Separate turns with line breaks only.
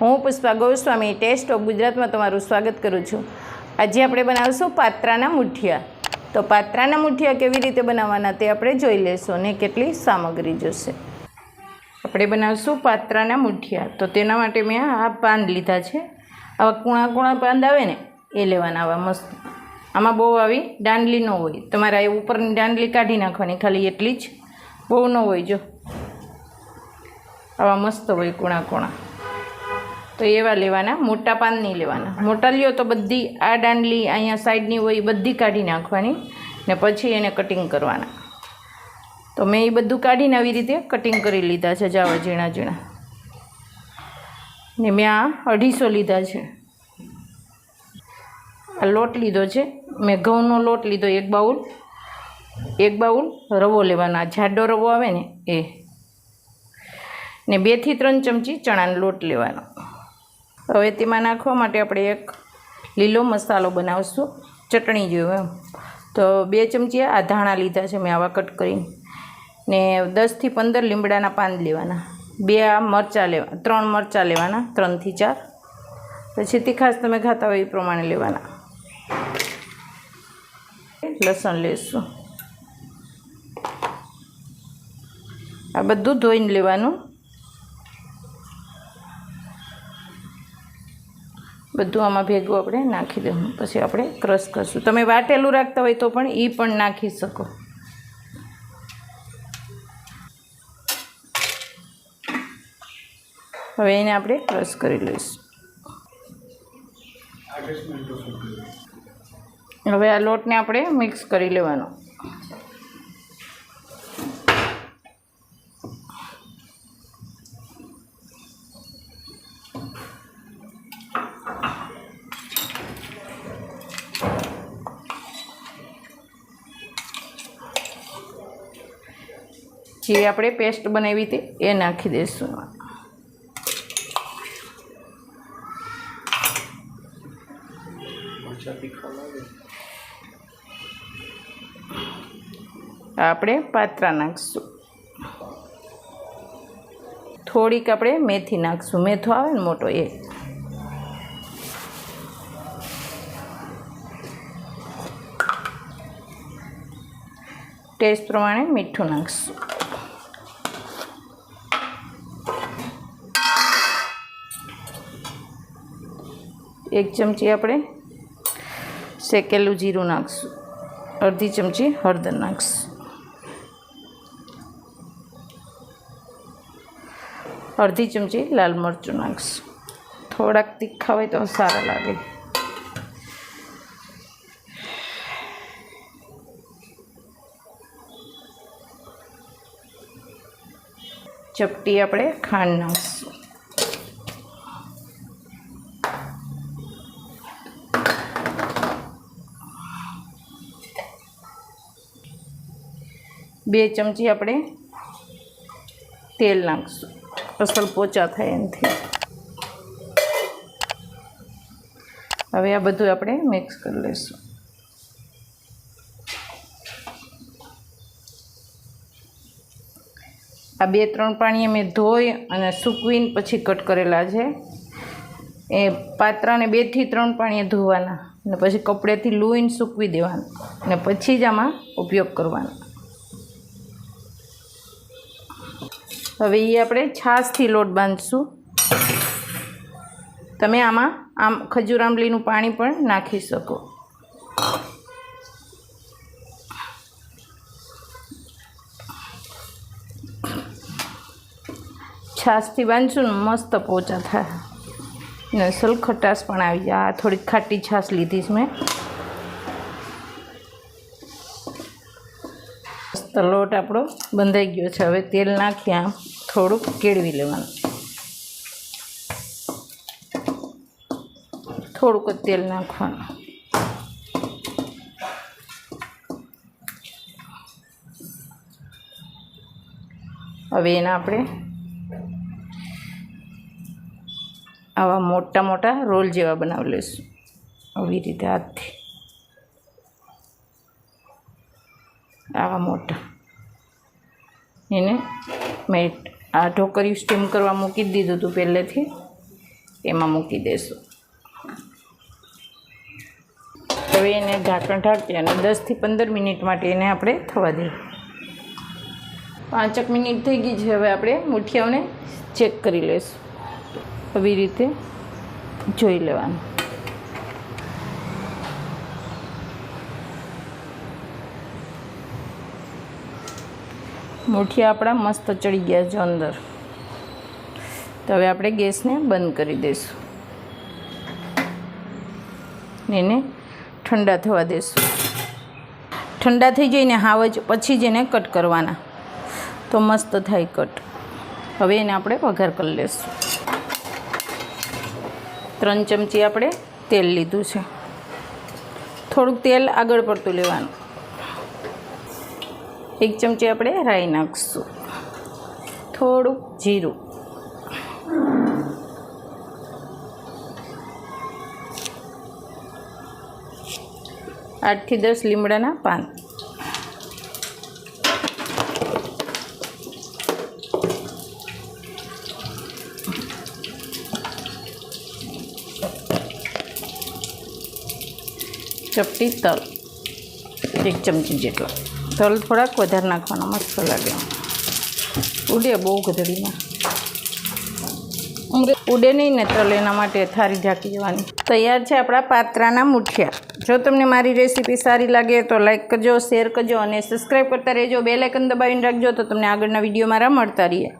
હું Pushpa Goswami test of ગુજરાતમાં તમારું સ્વાગત કરું છું. આજે આપણે બનાવશું પાત્રાના મુઠિયા. તો પાત્રાના મુઠિયા કેવી રીતે બનાવવાના તે આપણે જોઈ લેશું અને કેટલી સામગ્રી જોશે. આપણે બનાવશું પાત્રાના મુઠિયા. તો તેના માટે મેં આ પાન લીધા છે. આવા કૂણા કૂણા પાન આવે ને, એ લેવાના આવા મસ્ત. આમાં બહુ આવી દાંડલી ન હોય. તમારે એ ઉપરની દાંડલી કાઢી નાખવાની, ખાલી એટલી જ. બહુ ન હોય, જો. આવા મસ્ત હોય કૂણા કૂણા. તો એવા લેવાના, મોટા પાન નહીં લેવાના. મોટા લ્યો તો બધી આ દાંડલી અહીંયા સાઈડની હોય એ બધી કાઢી નાખવાની ને પછી એને કટિંગ કરવાના. તો મેં એ બધું કાઢીને આવી રીતે કટિંગ કરી લીધા છે, જાવા ઝીણા ઝીણા. ને મેં આ અઢીસો લીધા છે. આ લોટ લીધો છે. મેં ઘઉંનો લોટ લીધો એક બાઉલ. એક બાઉલ રવો લેવાના. જાડો રવો આવે ને, એ. ને બેથી ત્રણ ચમચી ચણાનો લોટ લેવાનો. હવે તેમાં નાખવા માટે આપણે એક લીલો મસાલો બનાવશું. ચટણી જેવું એમ. તો બે ચમચી આ ધાણા લીધા છે મેં આવા કટ કરીને. ને દસથી પંદર લીમડાના પાન લેવાના. બે આ મરચાં લેવા, ત્રણ મરચાં લેવાના, ત્રણથી ચાર. પછી તીખાસ તમે ખાતા હોય એ પ્રમાણે લેવાના. લસણ લેશું. આ બધું ધોઈને લેવાનું. બધું આમાં ભેગું આપણે નાખી દઉં પછી આપણે ક્રશ કરશું. તમે વાટેલું રાખતા હોય તો પણ એ પણ નાખી શકો. હવે એને આપણે ક્રશ કરી લઈશું. હવે આ લોટને આપણે મિક્સ કરી લેવાનો. જે આપણે પેસ્ટ બનાવી હતી એ નાખી દઈશું. આપણે પાત્રા નાખશું. થોડીક આપણે મેથી નાખશું. મેથો આવે ને મોટો એ. ટેસ્ટ પ્રમાણે મીઠું નાખશું. એક ચમચી આપણે શેકેલું જીરું નાખશું. અડધી ચમચી હળદર નાખશું. અડધી ચમચી લાલ મરચું નાખશું. થોડાક તીખા હોય તો સારા લાગે. ચપટી આપણે ખાંડ નાખશું. બે ચમચી આપણે તેલ નાખશું. અસલ પોચા થાય એનાથી. હવે આ બધું આપણે મિક્સ કરી લઈશું. આ બે ત્રણ પાણી અમે ધોઈ અને સૂકવીને પછી કટ કરેલા છે. એ પાત્રાને બેથી ત્રણ પાણીએ ધોવાના. અને પછી કપડેથી લૂઈને સૂકવી દેવાના. અને પછી જ આમાં ઉપયોગ કરવાનો. હવે એ આપણે છાશથી લોટ બાંધશું. તમે આમાં આમ ખજૂર આંબલીનું પાણી પણ નાખી શકો. છાશથી બાંધશું ને મસ્ત પોચા થાય. ને અસલ પણ આવી જાય. આ થોડીક ખાટી છાશ લીધી છે મેં. મસ્ત લોટ આપણો બંધાઈ ગયો છે. હવે તેલ નાખ્યા થોડુંક કેળવી લેવાનું. થોડુંક જ તેલ નાખવાનું. હવે એના આપણે આવા મોટા મોટા રોલ જેવા બનાવી લઈશું. આવી રીતે હાથથી. આવા મોટા. એને મેં આ ઢોકરી સ્ટીમ કરવા મૂકી દીધું હતું પહેલેથી. એમાં મૂકી દઈશું હવે એને ઢાંકણ ઢાંકી અને દસથી પંદર મિનિટ માટે એને આપણે થવા દઈએ. પાંચક મિનિટ થઈ ગઈ છે, હવે આપણે મુઠિયાઓને ચેક કરી લઈશું. આવી રીતે જોઈ લેવાનું. મુઠિયા આપણા મસ્ત ચડી ગયા છે અંદર. તો હવે આપણે ગેસને બંધ કરી દઈશું. એને ઠંડા થવા દઈશું. ઠંડા થઈ જઈને હાવ જ પછી જ એને કટ કરવાના. તો મસ્ત થાય કટ. હવે એને આપણે વઘાર કરી લઈશું ત્રણ ચમચી આપણે તેલ લીધું છે. થોડુંક તેલ આગળ પડતું લેવાનું. એક ચમચી આપણે રાઈ નાખીશું. થોડુંક જીરું. આઠથી દસ લીમડાના પાન. ચપટી તલ. એક ચમચી જેટલો. તલ થોડાક વધારે નાખવાનો, મસ્ત લાગે. ઉડે બહુ ગધડીમાં ઉડે નહીં ને તલ એના માટે થારી ઢાંકી દેવાની. તૈયાર છે આપણા પાત્રાના મુઠિયા. જો તમને મારી રેસીપી સારી લાગે તો લાઈક કરજો, શેર કરજો અને સબસ્ક્રાઈબ કરતા રહેજો. બે લાઇકન દબાવીને રાખજો તો તમને આગળના વીડિયો મારા મળતા રહીએ.